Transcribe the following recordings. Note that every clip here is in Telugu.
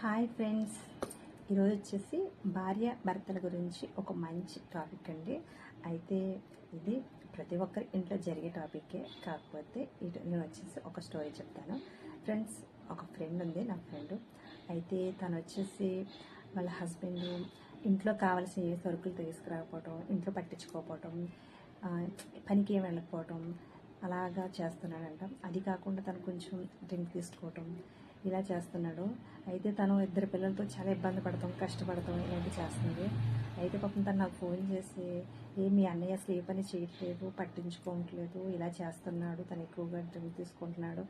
Hi friends. ఈరోజు వచ్చేసి భార్య భర్తల గురించి ఒక మంచి టాపిక్ అండి. అయితే ఇది ప్రతి ఒక్కరి ఇంట్లో జరిగే టాపికే. కాకపోతే ఇటు నేను వచ్చేసి ఒక స్టోరీ చెప్తాను. ఫ్రెండ్స్ ఒక ఫ్రెండ్ ఉంది నా ఫ్రెండ్. అయితే తను వచ్చేసి వాళ్ళ హస్బెండ్ ఇంట్లో కావాల్సిన ఏ సరుకులు తీసుకురాకపోవటం ఇంట్లో పట్టించుకోకపోవటం పనికి ఏం వెళ్ళకపోవటం అలాగా చేస్తున్నాడంట. అది కాకుండా తను కొంచెం డ్రింక్ తీసుకోవటం ఇలా చేస్తున్నాడు. అయితే తను ఇద్దరు పిల్లలతో చాలా ఇబ్బంది పడతాం కష్టపడతాం ఇలాంటివి చేస్తుంది. అయితే పాపం తను నాకు ఫోన్ చేసి ఏ మీ అన్నయ్య అసలు ఏ పని చేయట్లేదు పట్టించుకోవట్లేదు ఇలా చేస్తున్నాడు తను ఎక్కువగా డ్రింక్ తీసుకుంటున్నాడు.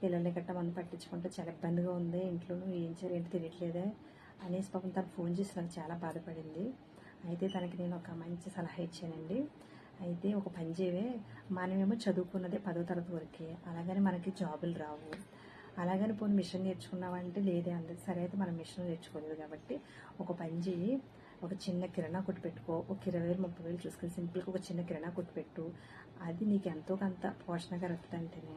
పిల్లల్ని గట్ట మనం పట్టించుకుంటే చాలా ఇబ్బందిగా ఉంది ఇంట్లో ఏం చేయాలి ఏంటి తెలియట్లేదే అనేసి పాపం తను ఫోన్ చేసి నాకు చాలా బాధపడింది. అయితే తనకి నేను ఒక మంచి సలహా ఇచ్చానండి. అయితే ఒక పని చేయవే మనమేమో చదువుకున్నదే పదో తరగతి వరకే అలాగని మనకి జాబులు రావు. అలాగని పోనీ మిషన్ నేర్చుకున్నామంటే లేదే అందరు సరే అయితే మనం మిషన్ నేర్చుకోలేదు కాబట్టి ఒక పని చేయి ఒక చిన్న కిరాణా కొట్టు పెట్టుకో. ఒక ఇరవై వేలు ముప్పై వేలు చూసుకుని సింపుల్గా ఒక చిన్న కిరాణా కొట్టు పెట్టు. అది నీకు ఎంతో కొంత పోషణగా రక్తంటేనే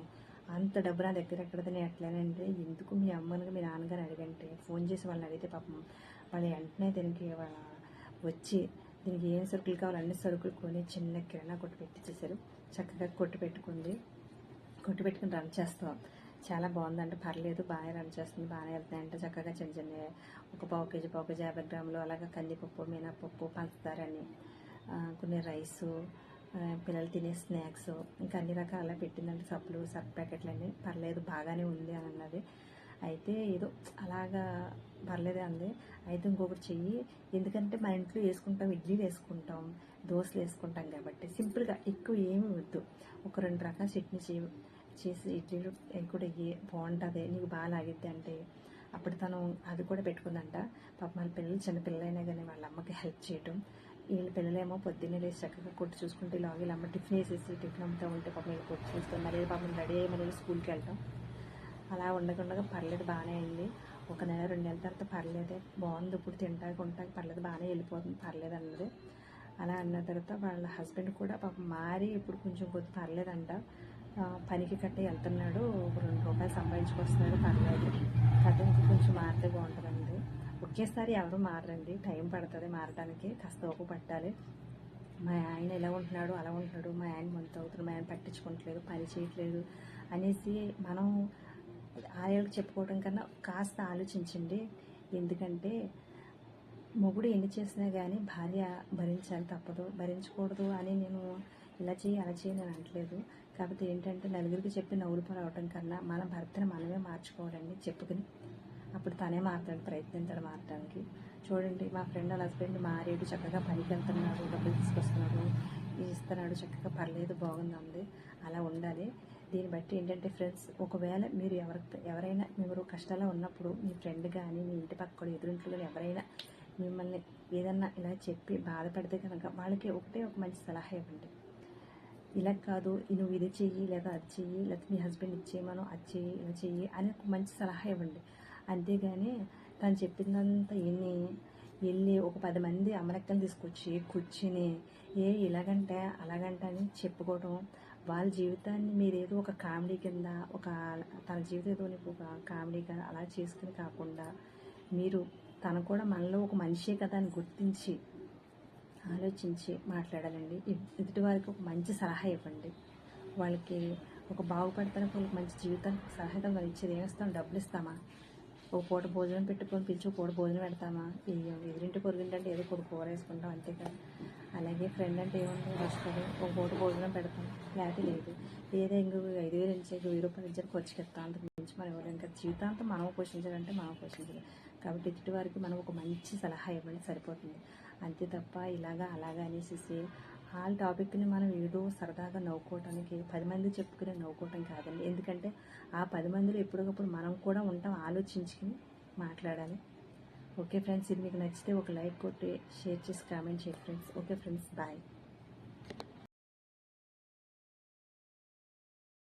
అంత డబ్బు నా దగ్గర ఎక్కడదని ఎట్లానంటే ఎందుకు మీ అమ్మని మీ నాన్నగారు అడిగంటే? ఫోన్ చేసి వాళ్ళని అడిగితే పాపం వాళ్ళు వెంటనే దీనికి వచ్చి దీనికి ఏం సరుకులు కావాలి అన్ని సరుకులు కొని చిన్న కిరాణా కొట్టు పెట్టించేసారు చక్కగా కొట్టు పెట్టుకుంది. కొట్టు పెట్టుకుని రన్ చేస్తాం. చాలా బాగుందంటే పర్లేదు బాగా రన్ చేస్తుంది బాగానే వెళ్తున్నాయి అంటే. చక్కగా చిన్న చిన్న ఒక పావు కేజీ పావు కేజీ యాభై గ్రాములు అలాగే కందిపప్పు మినపప్పు పంచదార అని కొన్ని రైసు పిల్లలు తినే స్నాక్స్ ఇంకా అన్ని రకాల పెట్టిందంటే సబ్బులు సర్ఫ్ ప్యాకెట్లు అన్నీ పర్లేదు బాగానే ఉంది అని అన్నది. అయితే ఏదో అలాగా పర్లేదే అంది. అయితే ఇంకొకటి చెయ్యి. ఎందుకంటే మా ఇంట్లో వేసుకుంటాం ఇడ్లీలు వేసుకుంటాం దోశలు వేసుకుంటాం కాబట్టి సింపుల్గా ఎక్కువ ఏమి వద్దు. ఒక రెండు రకాల చట్నీ చేయి చేసి ఇడ్లీలు కూడా ఇయ్యి బాగుంటుంది నీకు బాగా లాగిద్ది అంటే అప్పుడు తను అది కూడా పెట్టుకుందంట. పాప వాళ్ళ పిల్లలు చిన్న పిల్లలైనా కానీ వాళ్ళ అమ్మకి హెల్ప్ చేయటం. వీళ్ళ పిల్లలేమో పొద్దున్నే లేచి చక్కగా కొట్టు చూసుకుంటే ఇలా వీళ్ళ అమ్మ టిఫిన్ వేసేసి టిఫిన్ అమ్ముతూ ఉంటే పాపం వీళ్ళు కొట్టు చూస్తాం మరి పాపం రెడీ అయ్యి మళ్ళీ స్కూల్కి వెళ్తాం అలా ఉండకుండా పర్లేదు బాగానే అయింది. ఒక నెల రెండు నెలల తర్వాత పర్లేదే బాగుంది ఇప్పుడు తింటాక ఉంటాక పర్లేదు బాగానే వెళ్ళిపోతుంది పర్లేదు అన్నది. అలా అన్న తర్వాత వాళ్ళ హస్బెండ్ కూడా పాపం మారి ఇప్పుడు కొంచెం కొద్ది పర్లేదంట. పనికి కట్టే వెళ్తున్నాడు. ఒక రెండు రూపాయలు సంపాదించుకొస్తున్నాడు పర్లేదు. కథ ఇంకా కొంచెం మారితే బాగుంటుందండి. ఒకేసారి ఎవరు మారండి టైం పడుతుంది మారడానికి కాస్త ఓపు పట్టాలి. మా ఆయన ఎలా ఉంటున్నాడు? అలా ఉంటున్నాడు. మా ఆయన మంత అవుతున్నాడు మా ఆయన పట్టించుకోవట్లేదు. పని చేయట్లేదు అనేసి మనం ఆయనకు చెప్పుకోవడం కన్నా కాస్త ఆలోచించండి. ఎందుకంటే మొగుడు ఎన్ని చేసినా కానీ భార్య భరించాలి తప్పదు. భరించకూడదు అని నేను ఇలా చేయి అలా చేయి నేను అనట్లేదు. కాకపోతే ఏంటంటే నలుగురికి చెప్పి నవ్వులు రావటం కన్నా మన భర్తను మనమే మార్చుకోవాలండి చెప్పుకుని. అప్పుడు తనే మారుతాడు ప్రయత్నించాడు మారడానికి చూడండి మా ఫ్రెండ్ వాళ్ళ హస్బెండ్ మారేడు చక్కగా పనికి వెళ్తున్నాడు డబ్బులు తీసుకొస్తున్నాడు ఇస్తున్నాడు చక్కగా పర్లేదు బాగుంది అలా ఉండాలి. దీన్ని బట్టి ఏంటంటే ఫ్రెండ్స్ ఒకవేళ మీరు ఎవరి ఎవరైనా మీరు కష్టాల్లో ఉన్నప్పుడు మీ ఫ్రెండ్ కానీ మీ ఇంటి పక్కన ఎదురింట్లో కానీ ఎవరైనా మిమ్మల్ని ఏదన్నా ఇలా చెప్పి బాధపడితే కనుక వాళ్ళకి ఒకటే ఒక మంచి సలహా ఇవ్వండి. ఇలా కాదు నువ్వు ఇది చెయ్యి లేదా అది చెయ్యి లేదా మీ హస్బెండ్ ఇచ్చేయమను అది చెయ్యి ఇలా చెయ్యి అని ఒక మంచి సలహా ఇవ్వండి. అంతేగాని తను చెప్పిందంతా ఎన్ని వెళ్ళి ఒక పది మంది అమరక్కలు తీసుకొచ్చి కూర్చుని ఏ ఇలాగంటే అలాగంటే అని చెప్పుకోవడం వాళ్ళ జీవితాన్ని మీరేదో ఒక కామెడీ కింద ఒక తన జీవితం ఏదో నీకు ఒక కామెడీగా అలా చేసుకుని కాకుండా మీరు తను కూడా మనలో ఒక మనిషే కదా అని గుర్తించి ఆలోచించి మాట్లాడాలండి. ఎదుటి వారికి ఒక మంచి సలహా ఇవ్వండి. వాళ్ళకి ఒక బాగుపడతానికి వాళ్ళకి మంచి జీవితానికి సహాయంగా ఇచ్చేది ఏమిస్తాం డబ్బులు ఇస్తామా? ఒక పూట భోజనం పెట్టుకొని పిలిచి ఒక పూట భోజనం పెడతామా? ఎదురింటి పొరుగు అంటే ఏదో కొడు కూర వేసుకుంటాం అంతే కదా. అలాగే ఫ్రెండ్ అంటే ఏముంది? వస్తుంది ఒక పూట భోజనం పెడతాం. లేకపోతే లేదు. ఏదో ఇంకో ఐదు వేలు ఇచ్చే వెయ్యి రూపాయలు ఇచ్చారు ఖర్చుకి ఎత్తా గురించి మనం ఎవరు ఇంకా జీవితాంతం మనం పోషించాలంటే మనం పోషించాలి. కాబట్టి ఎదుటి వారికి మనం ఒక మంచి సలహా ఇవ్వడం సరిపోతుంది. అంతే తప్ప ఇలాగా అలాగా అనేసి ఆ టాపిక్ని మనం ఏదో సరదాగా నవ్వుకోవటానికి పది మంది చెప్పుకునే నవ్వుకోవటం కాదండి. ఎందుకంటే ఆ పది మందిలో ఎప్పటికప్పుడు మనం కూడా ఉంటాం ఆలోచించుకుని మాట్లాడాలి. ఓకే ఫ్రెండ్స్ ఇది మీకు నచ్చితే ఒక లైక్ కొట్టి షేర్ చేసి కామెంట్ చేయండి ఫ్రెండ్స్. Okay friends bye.